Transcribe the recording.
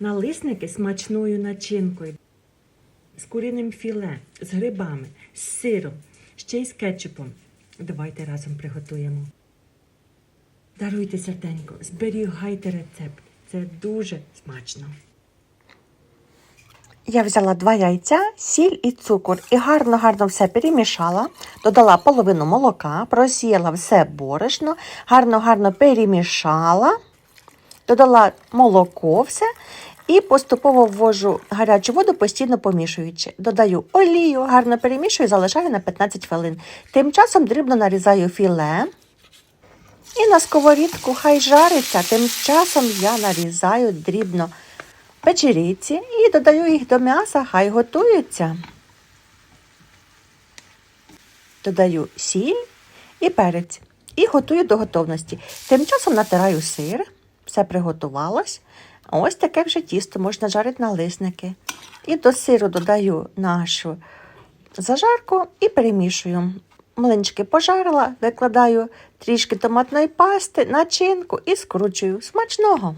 налисники смачною начинкою, з куриним філе, з грибами, з сиром, ще й з кетчупом. Давайте разом приготуємо. Даруйте серденько, зберігайте рецепт. Це дуже смачно. Я взяла два яйця, сіль і цукор і гарно-гарно все перемішала, додала половину молока, просіяла все борошно, гарно-гарно перемішала, додала молоко все і поступово ввожу гарячу воду, постійно помішуючи. Додаю олію, гарно перемішую, залишаю на 15 хвилин. Тим часом дрібно нарізаю філе. І на сковорідку хай жариться. Тим часом я нарізаю дрібно печеріці і додаю їх до м'яса, хай готуються. Додаю сіль і перець і готую до готовності. Тим часом натираю сир, все приготувалось. Ось таке вже тісто можна жарити на лисники. І до сиру додаю нашу зажарку і перемішую. Млинчики пожарила, викладаю трішки томатної пасти, начинку і скручую. Смачного!